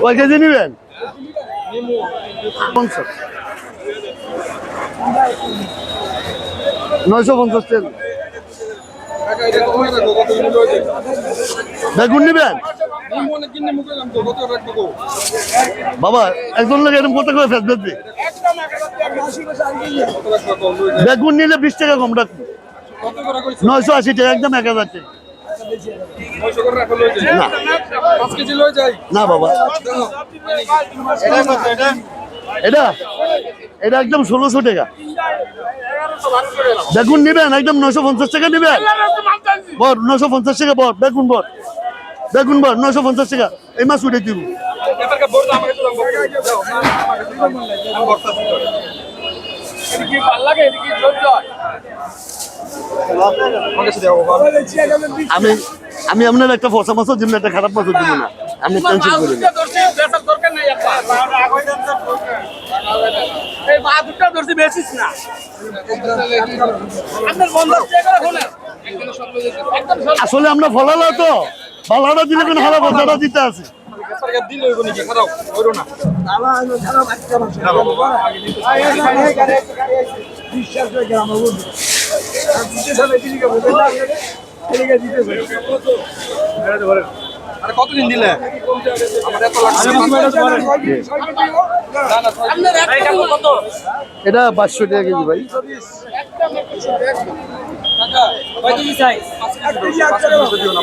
কয় কেজি নেবেন? পঞ্চাশ। নয়শো পঞ্চাশ তেল। বেগুন নেবেন? বাবা একজন লাগে এরকম কত করে ফেস বেচবে বেগুন নিলে বিশ টাকা কম রাখব। নয়শো আশি টাকা একদম এক হাজার টাকা। না। বাবা। এটা? এটা একদম ষোলোশো টাকা। বেগুন নিবেন? একদম নশো পঞ্চাশ টাকা নিবেন? বর নশো পঞ্চাশ টাকা বর বেগুন বর। বেগুন বর নশো পঞ্চাশ টাকা। এই মাছ উঠে দিব। আমি আমি আপনার একটা ফসা মাছও দিব না একটা খারাপ মাছও দিব না। আপনি টেনশন বন্ধ আসলে আমরা ফলালো তো। ফলাটা দিলে কোনো দিতে আছে। কতদিন দিলে আপনার একটা কত এটা পাঁচশো টাকা কেজি ভাই।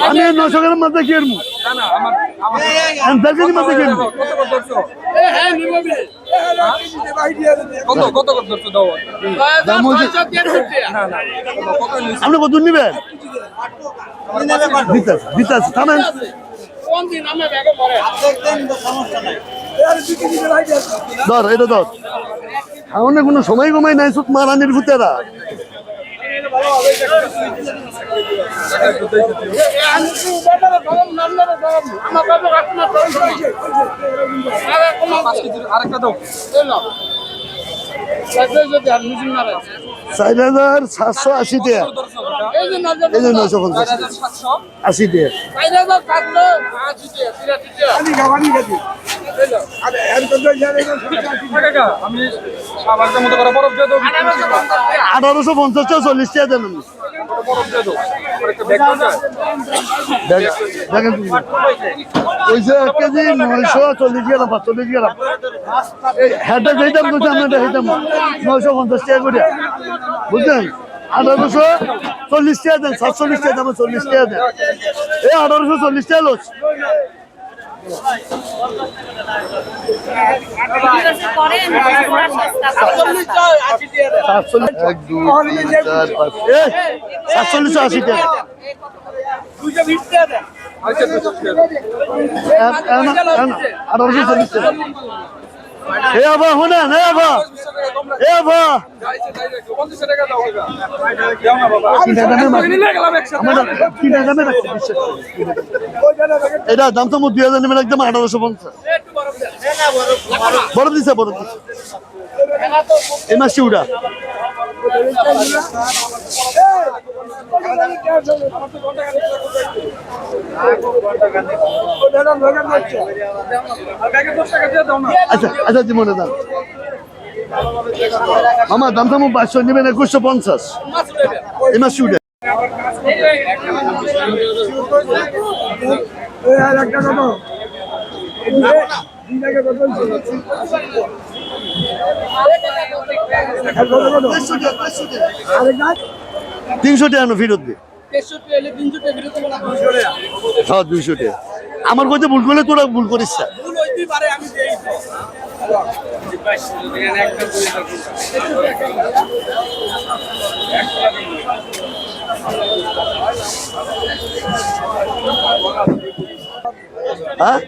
আমি নশো আপনি কত নিবেন? ধর, এটা ধর। আমার কোনো সময় কমাই নাই সুত মারানির ভূতেরা। চার হাজার সাতশো আশি টাকা এই যে নজর এই যে নয়শো পঞ্চাশ আশি টাকা আমি আঠারোশো পঞ্চাশ টাকা চল্লিশ টাকা দেখেন ওই যে এক কেজি নয়শো চল্লিশ গেলাম পাঁচচল্লিশ গেলাম এই হ্যাটা যেই দাম বলছে আমরা সেই দাম নয়শো পঞ্চাশ টাকা করে। বুঝলেন? আঠারোশো চল্লিশ টাকা দেন সাতচল্লিশ টাকা দাম চল্লিশ টাকা দেন। এই আঠারোশো চল্লিশ টাকা সাতচল্লিশ আশি টাকা। আঠারোশো চল্লিশ টাকা। এ আবা শোনেন এ আবা। এ আবা। এটা দাম তো দুই হাজার নেবেন একদম আঠারোশো পঞ্চাশ। বরফ দিছে বরফ দিছে। এই মাছটি উড়া। আচ্ছা আচ্ছা জীবনে দাম মামা দাম দাম পাঁচশো নেবেন একুশশো পঞ্চাশ। এই মাছটি উড়ে তিনশো টাকা ফেরত দে। হ্যাঁ দুইশো টাকা আমার কইতে ভুল করলে তোরা ভুল করিস না হ্যাঁ?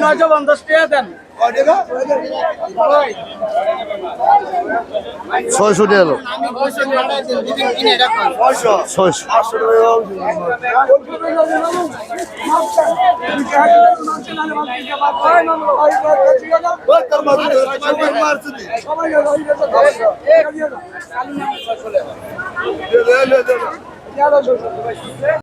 নয়শো পঞ্চাশ টাকা দেন। ছয়শো টাকা হলো ছয়শো সবাই